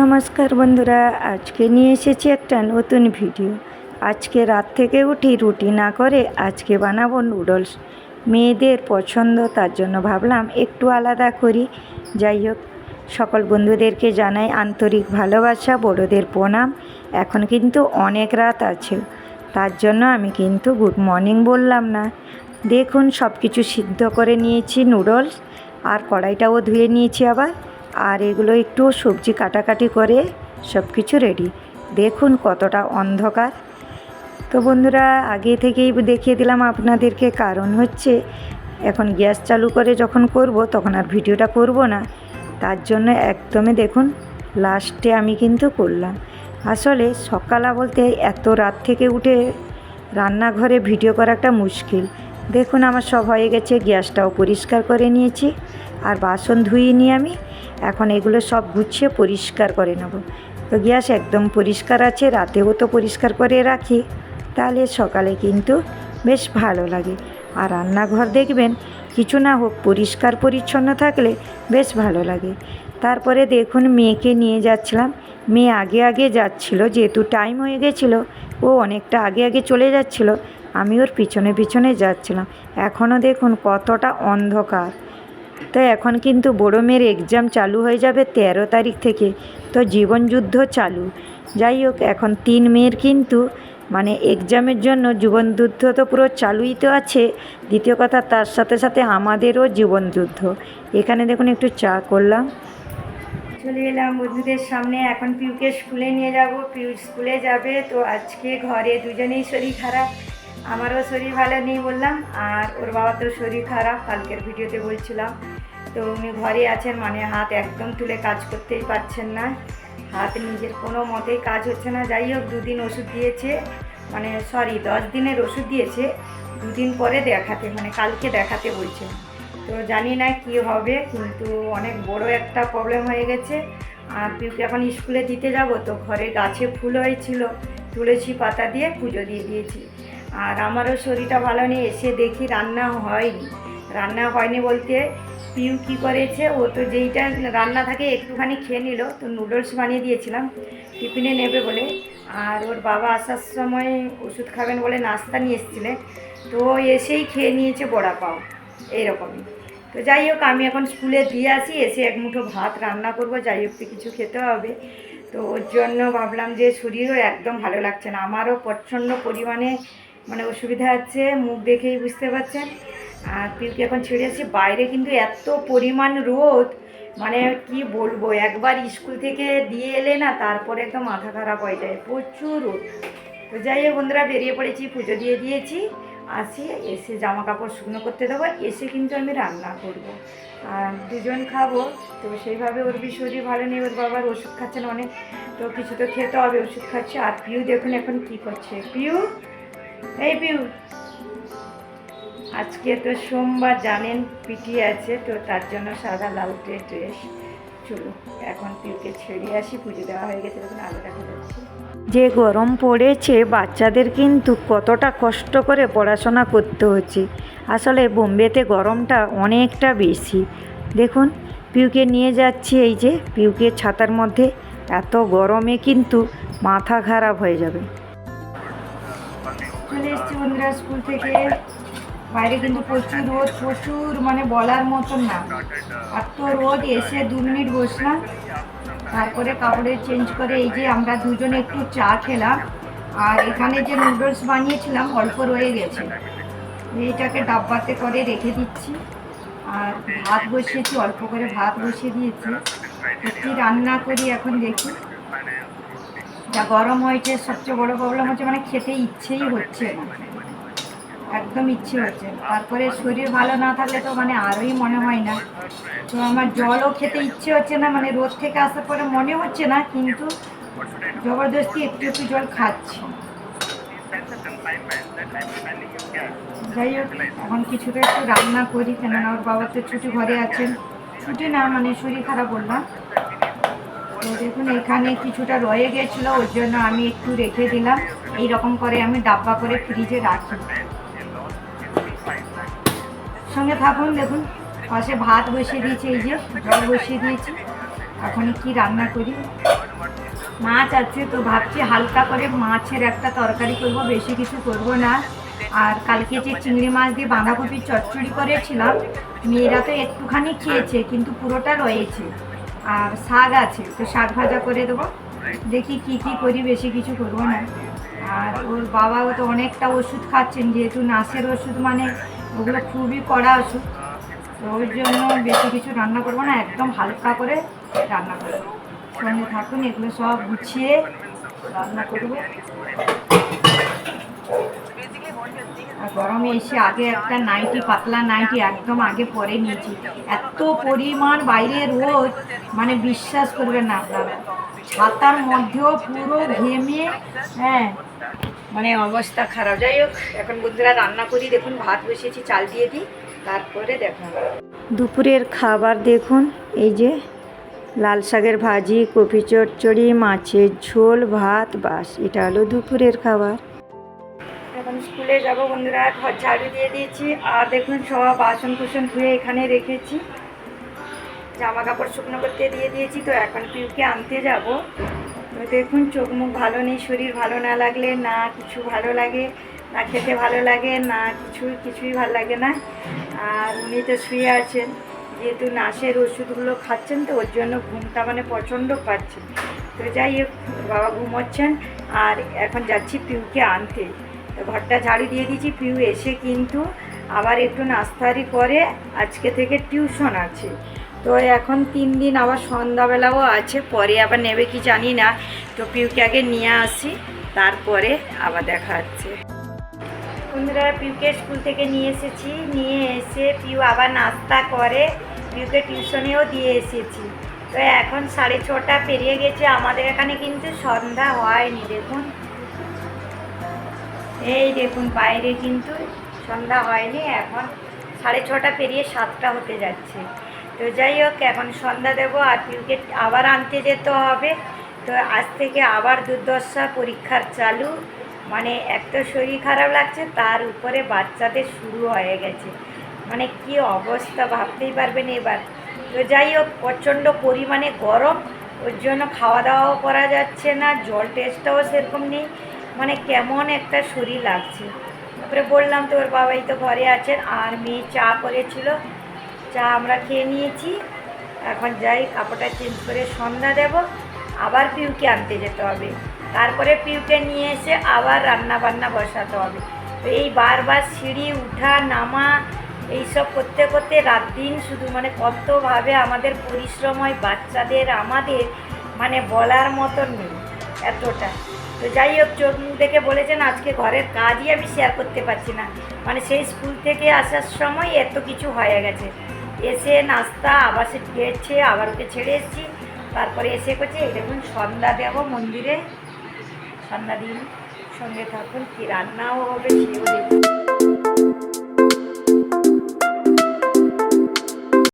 নমস্কার বন্ধুরা, আজকে নিয়ে এসেছি একটা নতুন ভিডিও। আজকে রাত থেকে উঠি, রুটি না করে আজকে বানাবো নুডলস। মেয়েদের পছন্দ, তার জন্য ভাবলাম একটু আলাদা করি। যাই হোক, সকল বন্ধুদেরকে জানাই আন্তরিক ভালোবাসা, বড়োদের প্রণাম। এখন কিন্তু অনেক রাত আছে, তার জন্য আমি কিন্তু গুড মর্নিং বললাম না। দেখুন সব কিছু সিদ্ধ করে নিয়েছি নুডলস, আর কড়াইটাও ধুয়ে নিয়েছি আবার। আর এগুলো একটু সবজি কাটাকাটি করে সব কিছু রেডি দেখুন কতটা অন্ধকার। তো বন্ধুরা, আগে থেকেই দেখিয়ে দিলাম আপনাদেরকে কারণ হচ্ছে, এখন গ্যাস চালু করে যখন করব তখন আর ভিডিওটা করব না। তার জন্য একদমই দেখুন, লাস্টে আমি কিন্তু করলাম। আসলে সকালা বলতে এত রাত থেকে উঠে রান্নাঘরে ভিডিও করা একটা মুশকিল। দেখুন আমার সব হয়ে গেছে, গ্যাসটাও পরিষ্কার করে নিয়েছি। আর বাসন ধুয়ে নিয়ে আমি। এখন এগুলো সব গুছিয়ে পরিষ্কার করে নেব। তো গ্যাস একদম পরিষ্কার আছে, রাতেও তো পরিষ্কার করে রাখি। তাহলে সকালে কিন্তু বেশ ভালো লাগে। আর রান্নাঘর দেখবেন, কিছু না হোক পরিষ্কার পরিচ্ছন্ন থাকলে বেশ ভালো লাগে। তারপরে দেখুন মেয়েকে নিয়ে যাচ্ছিলাম। মেয়ে আগে আগে যাচ্ছিল, যেহেতু টাইম হয়ে গেছিল, ও অনেকটা আগে আগে চলে যাচ্ছিল, আমি ওর পিছনে পিছনে যাচ্ছিলাম। এখনও দেখুন কতটা অন্ধকার। তো এখন কিন্তু বড় মেয়ের এক্সাম চালু হয়ে যাবে তেরো তারিখ থেকে। তো জীবনযুদ্ধ চালু। যাই হোক, এখন তিন মেয়ের কিন্তু মানে এক্সামের জন্য জীবনযুদ্ধ তো পুরো চালুই তো আছে। দ্বিতীয় কথা, তার সাথে সাথে আমাদেরও জীবনযুদ্ধ এখানে দেখুন, একটু চা করলাম। চলে এলাম বন্ধুদের সামনে। এখন পিউকে স্কুলে নিয়ে যাব। পিউ স্কুলে যাবে। তো আজকে ঘরে দুজনেই শরীর খারাপ। আমারও শরীর ভালো নেই বললাম, আর ওর বাবা তো শরীর খারাপ, কালকের ভিডিওতে বলছিলাম। তো উনি ঘরে আছেন মানে হাত একদম তুলে কাজ করতেই পারছেন না। হাত নিজের কোনো মতেই কাজ হচ্ছে না। যাই হোক, দুদিন ওষুধ দিয়েছে মানে সরি দশ দিনের ওষুধ দিয়েছে, দুদিন পরে দেখাতে মানে কালকে দেখাতে বলছে। তো জানি না কি হবে, কিন্তু অনেক বড় একটা প্রবলেম হয়ে গেছে। আর পিউকে এখন স্কুলে দিতে যাব, তো ঘরে গাছে ফুল হয়েছিল, তুলসী পাতা দিয়ে পুজো দিয়ে দিয়েছি। আর আমারও শরীরটা ভালো নেই, এসে দেখি রান্না হয়নি। রান্না হয়নি বলতে পিউ কি করেছে? ও তো যেইটা রান্না থাকে একটুখানি খেয়ে নিল, তো নুডলস বানিয়ে দিয়েছিলাম, টিফিনে নেবে বলে। আর ওর বাবা আসার সময় ওষুধ খাবেন বলে নাস্তা নিয়ে এসেছিলেন, তো এসেই খেয়ে নিয়েছে বড়া পাও, এইরকমই। তো যাই হোক, আমি এখন স্কুলে দিয়ে আসি, এসে এক মুঠো ভাত রান্না করব, যাই হোক কিছু খেতে হবে। তো ওর জন্য ভাবলাম যে শরীরও একদম ভালো লাগছে না, আমারও প্রচণ্ড পরিমাণে মানে অসুবিধা আছে, মুখ দেখেই বুঝতে পারছেন। আর পিউকে এখন ছেড়ে আসি বাইরে কিন্তু এত পরিমাণ রোদ মানে কি বলব, একবার স্কুল থেকে দিয়ে এলে না তারপরে একদম মাথা খারাপ হয়ে যায়, প্রচুর রোদ। তো যাই হোক বন্ধুরা, বেরিয়ে পড়েছি, পুজো দিয়ে দিয়েছি। আসি, এসে জামা কাপড় শুকনো করতে দেবো, এসে কিন্তু আমি রান্না করব। আর দুজন খাব, তো সেইভাবে ওর বি শরীর ভালো নেই, ওর বাবার ওষুধ খাচ্ছেন অনেক, তো কিছু তো খেতে হবে, ওষুধ খাচ্ছে। আর পিউ দেখুন এখন কি করছে। পিউ? এই পিউ। আজকে তো সোমবার, জানেন পিটি আছে, তো তার জন্য সাদা লালটে ড্রেস চলো, এখন পিউকে ছেড়ে আসি, পুজো দেওয়া হয়ে গেছে তখন আলো দেখা যাচ্ছে। যে গরম পড়েছে, বাচ্চাদের কিন্তু কতটা কষ্ট করে পড়াশোনা করতে হচ্ছে। আসলে বোম্বেতে গরমটা অনেকটা বেশি। দেখুন, পিউকে নিয়ে যাচ্ছি এই যে, পিউকে ছাতার মধ্যে। এত গরমে কিন্তু মাথা খারাপ হয়ে যাবে। চলে এসেছি বন্ধুরা স্কুল থেকে। বাইরে কিন্তু প্রচুর রোদ, প্রচুর মানে বলার মতন না। এত রোদ, এসে দু মিনিট বসলাম। তারপরে কাপড়ে চেঞ্জ করে এই যে আমরা দুজনে একটু চা খেলাম। আর এখানে যে নুডলস বানিয়েছিলাম, অল্প রয়ে গেছে। এইটাকে ডাব্বাতে করে রেখে দিচ্ছি। আর ভাত বসিয়েছি, অল্প করে ভাত বসিয়ে দিয়েছি। কী রান্না করি এখন দেখি। যা গরম হয়েছে, সবচেয়ে বড় প্রবলেম হচ্ছে মানে খেতে ইচ্ছেই হচ্ছে একদম ইচ্ছে হচ্ছে তারপরে শরীর ভালো না থাকলে তো মানে আরোই মনে হয় না। তো আমার জলও খেতে ইচ্ছে হচ্ছে না মানে রোদ থেকে আসার পরে মনে হচ্ছে না, কিন্তু জবরদস্তি একটু একটু জল খাচ্ছি। যাই হোক, এখন কিছুটা একটু রান্না করি, কেননা ওর বাবা তো ছুটি ঘরে আছেন। ছুটি না মানে শরীর খারাপ বললাম। তো দেখুন, এখানে কিছুটা রয়ে গেছিল, ওর জন্য আমি একটু রেখে দিলাম। এই রকম করে আমি ডাব্বা করে ফ্রিজে রাখি। সঙ্গে থাকুন, দেখুন, পাশে ভাত বসিয়ে দিয়েছি, এই যে জল বসিয়ে দিয়েছি। এখন কি রান্না করি? মাছ আছে তো ভাবছি হালকা করে মাছের একটা তরকারি করব, বেশি কিছু করব না। আর কালকে যে চিংড়ি মাছ দিয়ে বাঁধাকপির চচ্চড়ি করেছিলাম, মেয়েরা তো একটুখানি খেয়েছে, কিন্তু পুরোটা রয়েছে। আর শাক আছে, তো শাক ভাজা করে দেবো। দেখি কি কি করি, বেশি কিছু করব না। আর ওর বাবাও তো অনেকটা ওষুধ খাচ্ছেন, যেহেতু নাসের ওষুধ মানে ওগুলো খুবই কড়া ওষুধ। তো ওর জন্য বেশি কিছু রান্না করব না, একদম হালকা করে রান্না করব। সঙ্গে থাকুন, এগুলো সব গুছিয়ে রান্না করব। আর গরমে এসে আগে একটা নাইটি পাতলা নাইটি একদম আগে পরে নিয়েছি। এত পরিমাণ বাইরে রোদ মানে বিশ্বাস করবেন না আপনারা। ছাতার মধ্যেও পুরো ঘেমে হ্যাঁ মানে অবস্থা খারাপ। যাই হোক, এখন বন্ধুরা রান্না করি, দেখুন, ভাত বসিয়েছি, চাল দিয়ে দিই, তারপরে দেখুন দুপুরের খাবার দেখুন, এই যে লাল শাকের ভাজি, কপি চচ্চড়ি, মাছের ঝোল, ভাত, বাস, এটা হলো দুপুরের খাবার। এখন স্কুলে যাব বন্ধুরা, ঘর ঝাড়ু দিয়ে দিয়েছি। আর দেখুন, সব বাসন কুসন ধুয়ে এখানে রেখেছি। জামা কাপড় শুকনো করতে দিয়ে দিয়েছি, তো এখন পিউকে আনতে যাব। দেখুন, চোখ মুখ ভালো নেই, শরীর ভালো না লাগলে না কিছু ভালো লাগে, না খেতে ভালো লাগে, না কিছু কিছুই ভালো লাগে না। আর উনি তো শুয়ে আছেন, যেহেতু নাশের ওষুধগুলো খাচ্ছেন, তো ওর জন্য ঘুমটা মানে প্রচণ্ড পাচ্ছে তো যাই হোক, বাবা ঘুমোচ্ছেন, আর এখন যাচ্ছি পিউকে আনতে। ঘরটা ঝাড়ু দিয়ে দিয়েছি, পিউ এসে কিন্তু আবার একটু নাস্তারি করে আজকে থেকে টিউশন আছে। তো এখন তিন দিন আবার সন্ধ্যাবেলাও আছে, পরে আবার নেবে কি জানি না, তো পিউকে আগে নিয়ে আসি, তারপরে আবার দেখা হচ্ছে। বন্ধুরা, পিউকে স্কুল থেকে নিয়ে এসেছি, নিয়ে এসে পিউ আবার নাস্তা করে, পিউকে টিউশনেও দিয়ে এসেছি। তো এখন সাড়ে ছটা পেরিয়ে গেছে, আমাদের এখানে কিন্তু সন্ধ্যা হয়নি, দেখুন। এই দেখুন, বাইরে কিন্তু সন্ধ্যা হয়নি, এখন সাড়ে ছটা পেরিয়ে সাতটা হতে যাচ্ছে। তো যাই হোক, এখন সন্ধ্যা দেবো আর পিউকে আবার আনতে যেতে হবে। তো আজ থেকে আবার দুর্দশা পরীক্ষার চালু। মানে এক তো শরীর খারাপ লাগছে, তার উপরে বাচ্চাদের শুরু হয়ে গেছে। মানে কি অবস্থা, ভাবতেই পারবেন এবার। তো যাই হোক, প্রচণ্ড পরিমাণে গরম, ওর জন্য খাওয়া দাওয়াও করা যাচ্ছে না, জল টেস্টটাও সেরকম নেই। মানে কেমন একটা শরীর লাগছে। তারপরে বললাম তো ওর বাবাই তো ঘরে আছেন, আর মেয়ে চা করেছিল। চা আমরা খেয়ে নিয়েছি। এখন যাই, কাপড়টা চেঞ্জ করে সন্ধ্যা দেব। আবার পিউকে আনতে যেতে হবে। তারপরে পিউকে নিয়ে এসে আবার রান্না বান্না বসাতে হবে। তো এই বারবার সিঁড়ি, উঠা, নামা, এইসব করতে করতে রাত দিন শুধু মানে কতভাবে আমাদের পরিশ্রম হয় বাচ্চাদের, আমাদের মানে বলার মতন নেই, এতটা। তো যাই হোক, চোখ মুখ দেখে বলেছেন, আজকে ঘরের কাজই আমি শেয়ার করতে পারছি না। মানে সেই স্কুল থেকে আসার সময় এত কিছু হয়ে গেছে। এসে নাস্তা, আবার সে খেয়েছে আবার ওকে ছেড়ে এসেছি। তারপরে এসে করছে দেখুন, সন্ধ্যা দেব মন্দিরে। সন্ধ্যা দিন, সঙ্গে থাকুন, কি রান্নাও হবে সেও দেখুন